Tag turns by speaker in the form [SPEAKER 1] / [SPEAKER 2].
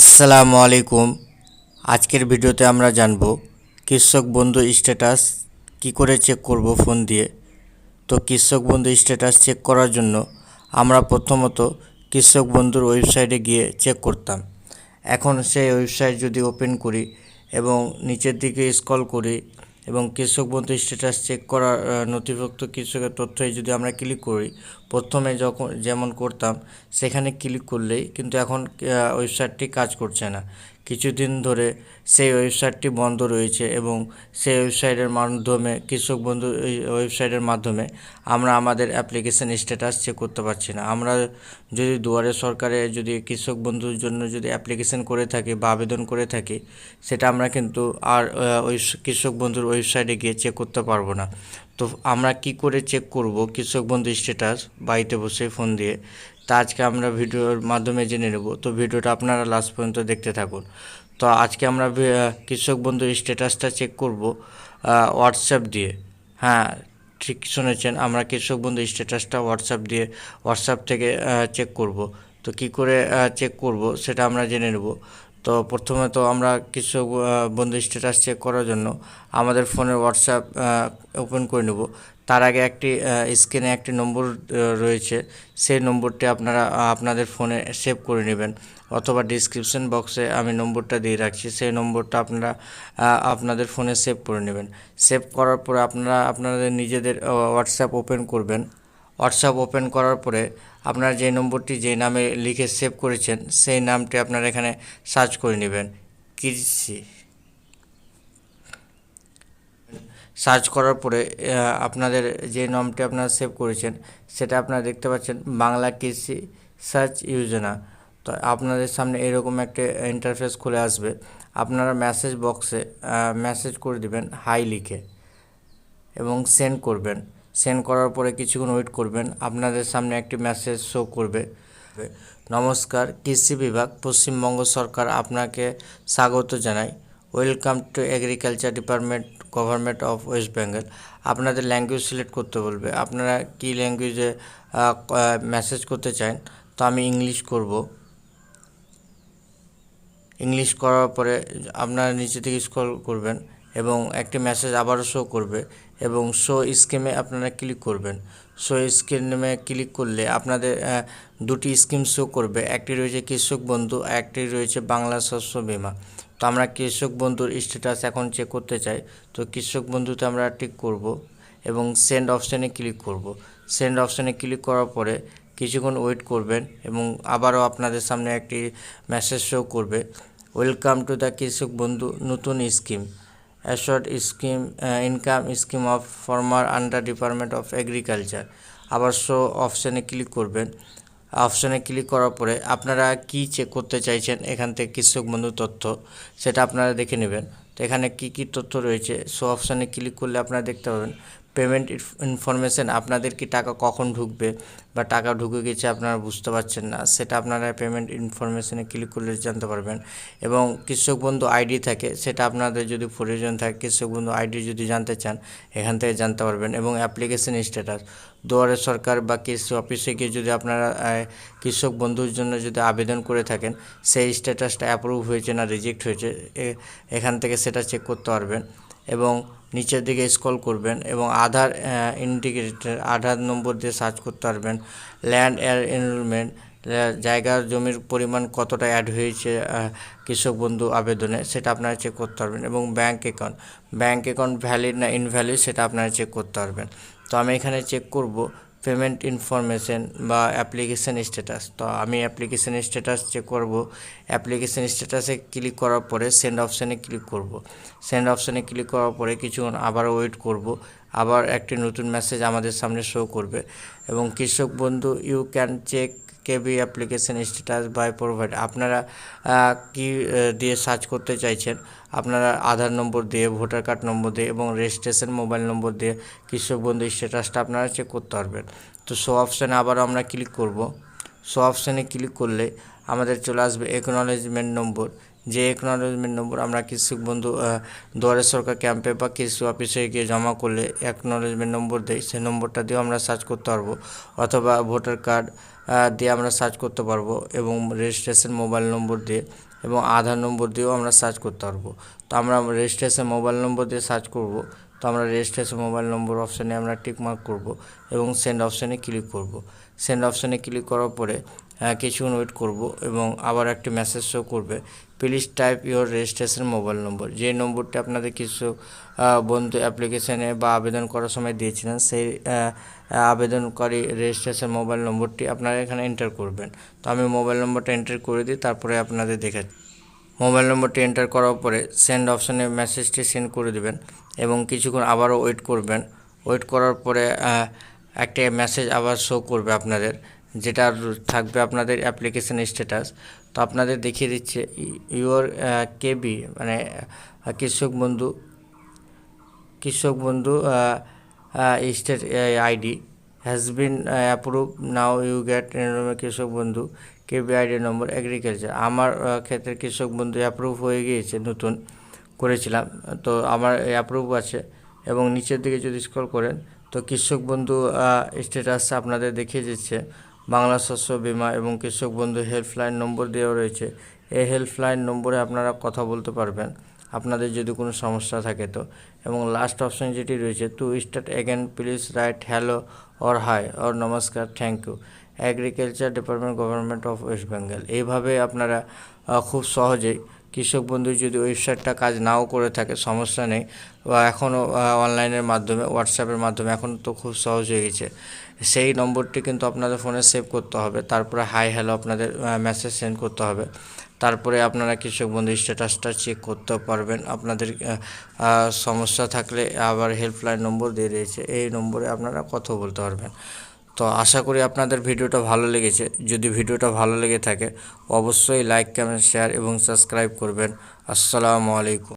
[SPEAKER 1] আসসালামু আলাইকুম। আজকের ভিডিওতে আমরা জানব কৃষক বন্ধু স্ট্যাটাস কি করে চেক করব ফোন দিয়ে। তো কৃষক বন্ধু স্ট্যাটাস চেক করার জন্য আমরা প্রথমত কৃষক বন্ধুর ওয়েবসাইটে গিয়ে চেক করতাম। এখন সেই ওয়েবসাইট যদি ওপেন করি এবং নিচের দিকে স্ক্রল করি এবং কৃষক বন্ধু স্ট্যাটাস চেক করার নথিভুক্ত কৃষকের তথ্যে যদি আমরা ক্লিক করি, প্রথমে যখন, যেমন করতাম, সেখানে ক্লিক করলেই কিন্তু এখন ওয়েবসাইটটি কাজ করছে না। কিছুদিন ধরে সেই ওয়েবসাইটটি বন্ধ রয়েছে এবং সেই ওয়েবসাইটের মাধ্যমে, কৃষক বন্ধু ওয়েবসাইটের মাধ্যমে আমরা আমাদের অ্যাপ্লিকেশন স্ট্যাটাস চেক করতে পারছি না। আমরা যদি দুয়ারে সরকারে যদি কৃষক বন্ধুর জন্য যদি অ্যাপ্লিকেশন করে থাকি বা আবেদন করে থাকি, সেটা আমরা কিন্তু আর ওই কৃষক বন্ধুর ওয়েবসাইটে গিয়ে চেক করতে পারব না। তো আমরা কি করে চেক করব কৃষক বন্ধু স্ট্যাটাস? বাড়িতে বসে ফোন দিয়ে তা আজকে আমরা ভিডিওর মাধ্যমে জেনে নেব। তো ভিডিওটা আপনারা লাস্ট পর্যন্ত দেখতে থাকুন। তো আজকে আমরা কৃষক বন্ধুর স্ট্যাটাসটা চেক করব হোয়াটসঅ্যাপ দিয়ে। হ্যাঁ ঠিক শুনেছেন, আমরা কৃষক বন্ধু স্ট্যাটাসটা হোয়াটসঅ্যাপ দিয়ে হোয়াটসঅ্যাপ থেকে চেক করব। তো কি করে চেক করব সেটা আমরা জেনে নেব। তো প্রথমে তো আমরা কিছু বন্ধু স্ট্যাটাস চেক করার জন্য আমাদের ফোনের হোয়াটসঅ্যাপ ওপেন করে নেব। তার আগে একটি স্ক্রিনে একটি নম্বর রয়েছে। সেই নম্বরটি আপনারা আপনাদের ফোনে সেভ করে নেবেন অথবা ডিসক্রিপশন বক্সে আমি নম্বরটা দিয়ে রাখছি। সেই নম্বরটা আপনারা আপনাদের ফোনে সেভ করে নেবেন। সেভ করার পরে আপনারা, আপনাদের নিজেদের হোয়াটসঅ্যাপ ওপেন করবেন। হোয়াটসঅ্যাপ ওপেন করার পরে আপনারা যে নম্বরটি যে নামে লিখে সেভ করেছেন, সেই নামটি আপনারা এখানে সার্চ করে নেবেন। কৃষি সার্চ করার পরে আপনাদের যে নামটি আপনারা সেভ করেছেন, সেটা আপনারা দেখতে পাচ্ছেন, বাংলা কৃষি সার্চ ইউজনা তো আপনাদের সামনে এরকম একটা ইন্টারফেস খুলে আসবে। আপনারা মেসেজ বক্সে মেসেজ করে দিবেন হাই লিখে এবং সেন্ড করবেন। সেন্ড করার পরে কিছুক্ষণ ওয়েট করবেন। আপনাদের সামনে একটি মেসেজ শো করবে। নমস্কার, কৃষি বিভাগ, পশ্চিমবঙ্গ সরকার আপনাকে স্বাগত জানাই। Welcome to agriculture department government of west Bengal আপনাদের ল্যাঙ্গুয়েজ সিলেক্ট করতে বলবে। আপনারা কী ল্যাঙ্গুয়েজে মেসেজ করতে চান, তো আমি ইংলিশ করব। ইংলিশ করার পরে আপনারা নিচে থেকে স্ক্রল করবেন এবং একটি মেসেজ আবারও শো করবে। এবং শো স্কিমে আপনারা ক্লিক করবেন। শো স্কিমে ক্লিক করলে আপনাদের দুটি স্কিম শো করবে। একটি রয়েছে কৃষক বন্ধু, একটি রয়েছে বাংলা শস্য বীমা। তো আমরা কৃষক বন্ধুর স্ট্যাটাস এখন চেক করতে চাই। তো কৃষক বন্ধুতে আমরা টিক করব এবং সেন্ড অপশানে ক্লিক করব। সেন্ড অপশানে ক্লিক করার পরে কিছুক্ষণ ওয়েট করবেন এবং আবারও আপনাদের সামনে একটি মেসেজ শো করবে। Welcome to the Krishak Bandhu Natun scheme assured scheme income scheme of farmer under department of agriculture আবার শো অপশানে ক্লিক করবেন। অপশানে ক্লিক করার পরে আপনারা কি চেক করতে চাইছেন? এখান থেকে কৃষক বন্ধু তথ্য, সেটা আপনারা দেখে নেবেন। তো এখানে কি কি তথ্য রয়েছে? শো অপশানে ক্লিক করলে আপনারা দেখতে পাবেন। পেমেন্ট ইনফরমেশন আপনাদের কি টাকা কখন ঢুকবে বা টাকা ঢুকে গেছে আপনারা বুঝতে পারছেন না। সেটা আপনারা পেমেন্ট ইনফরমেশনে ক্লিক করলে জানতে পারবেন। এবং কৃষক বন্ধু আইডি থাকে, সেটা আপনাদের যদি প্রয়োজন থাকে, কৃষক বন্ধু আইডি যদি জানতে চান, এখান থেকে জানতে পারবেন। এবং অ্যাপ্লিকেশন স্ট্যাটাস দুয়ারে সরকার বা কৃষি অফিসে গিয়ে যদি আপনারা কৃষক বন্ধুর জন্য যদি আবেদন করে থাকেন, সেই স্ট্যাটাসটা অ্যাপ্রুভ হয়েছে না রিজেক্ট হয়েছে এখান থেকে সেটা চেক করতে পারবেন এবং নিচের দিকে স্ক্রল করবেন এবং আধার ইন্ডিকেটর আধার নম্বর দিয়ে সার্চ করতে পারবেন। ল্যান্ড এর এনরোলমেন্ট জায়গার জমির পরিমাণ কতটা অ্যাড হয়েছে কৃষক বন্ধু আবেদনে সেটা আপনারা চেক করতে পারবেন এবং bank account bank account valid না ইনভ্যালিড সেটা আপনারা চেক করতে পারবেন। তো আমি এখানে চেক করব পেমেন্ট ইনফরমেশন বা অ্যাপ্লিকেশান স্ট্যাটাস তো আমি অ্যাপ্লিকেশান স্ট্যাটাস চেক করব। অ্যাপ্লিকেশান স্ট্যাটাসে ক্লিক করার পরে সেন্ড অপশানে ক্লিক করব। সেন্ড অপশানে ক্লিক করার পরে কিছুক্ষণ আবার ওয়েট করব। আবার একটি নতুন মেসেজ আমাদের সামনে শো করবে। এবং Krishak Bandhu you can check KB application status by provide. আপনারা কি দিয়ে সার্চ করতে চাইছেন, আপনারা আধার নম্বর দিয়ে, ভোটার কার্ড নম্বর দিয়ে এবং রেজিস্ট্রেশন মোবাইল নম্বর দিয়ে কৃষক বন্ধু স্ট্যাটাসটা আপনারা চেক করতে পারবেন। তো শো অপশানে আবারও আমরা ক্লিক করব। শো অপশানে ক্লিক করলে আমাদের চলে আসবে একনোলেজমেন্ট নম্বর যে একনলেজমেন্ট নম্বর আমরা কৃষক বন্ধু দুয়ারে সরকার ক্যাম্পে বা কৃষি অফিসে গিয়ে জমা করলে একনলেজমেন্ট নম্বর দেয়, সেই নম্বরটা দিয়েও আমরা সার্চ করতে পারব। অথবা ভোটার কার্ড দিয়ে আমরা সার্চ করতে পারব এবং রেজিস্ট্রেশন মোবাইল নম্বর দিয়ে এবং আধার নম্বর দিয়েও আমরা সার্চ করতে পারব। তো আমরা রেজিস্ট্রেশন মোবাইল নম্বর দিয়ে সার্চ করব, তো আমরা রেজিস্ট্রেশন মোবাইল নম্বর অপশানে আমরা টিক মার্ক করব এবং সেন্ড অপশানে ক্লিক করব। সেন্ড অপশানে ক্লিক করার পরে কিছুক্ষণ ওয়েট করব এবং আবার একটি মেসেজ শো করবে। Please type your registration mobile number যে নম্বরটি আপনাদের কিছু বন্ধু অ্যাপ্লিকেশানে বা আবেদন করার সময় দিয়েছিলেন, সেই আবেদনকারী রেজিস্ট্রেশন মোবাইল নম্বরটি আপনারা এখানে এন্টার করবেন। তো আমি মোবাইল নম্বরটা এন্টার করে দিই, তারপরে আপনাদের দেখাচ্ছি। মোবাইল নম্বরটি এন্টার করার পরে সেন্ড অপশানে মেসেজটি সেন্ড করে দেবেন এবং কিছুক্ষণ আবারও ওয়েট করবেন। ওয়েট করার পরে একটা মেসেজ আবার শো করবে আপনাদের, যেটা থাকবে আপনাদের অ্যাপ্লিকেশন স্ট্যাটাস তো আপনাদের দেখিয়ে দিচ্ছে ইউর কেবি মানে Krishak Bandhu Krishak Bandhu state ID has been approve now you get Krishak Bandhu KB ID number agriculture আমার ক্ষেত্রে কৃষক বন্ধু অ্যাপ্রুভ হয়ে গিয়েছে, নতুন করেছিলাম। তো আমার অ্যাপ্রুভ আছে, এবং নিচের দিকে যদি স্ক্রল করেন তো কৃষক বন্ধু স্ট্যাটাস আপনাদের দেখিয়ে দিচ্ছে। বাংলা শস্য বীমা এবং কৃষক বন্ধু হেল্পলাইন নম্বর দেওয়া রয়েছে। এই হেল্পলাইন নম্বরে আপনারা কথা বলতে পারবেন। আপনাদের যদি কোনো সমস্যা থাকে তো। এবং লাস্ট অপশন যেটি রয়েছে to start again please right hello or hi or নমস্কার thank you agriculture department government of West Bengal এইভাবে আপনারা খুব সহজেই কৃষক বন্ধু যদি ওয়েবসাইটটা কাজ নাও করে থাকে, সমস্যা নেই। বা এখনও অনলাইনের মাধ্যমে হোয়াটসঅ্যাপের মাধ্যমে এখন তো খুব সহজ হয়ে গেছে। সেই নম্বরটি কিন্তু আপনাদের ফোনে সেভ করতে হবে। তারপরে হাই হ্যালো আপনাদের মেসেজ সেন্ড করতে হবে। তারপরে আপনারা কৃষক বন্ধু স্ট্যাটাসটা চেক করতে পারবেন। আপনাদের সমস্যা থাকলে আবার হেল্পলাইন নম্বর দিয়ে দিয়েছে। এই নম্বরে আপনারা কথা বলতে পারবেন। তো আশা করি আপনাদের ভিডিওটা ভালো লেগেছে। যদি ভিডিওটা ভালো লেগে থাকে, অবশ্যই লাইক কমেন্ট শেয়ার এবং সাবস্ক্রাইব করবেন। আসসালামু আলাইকুম।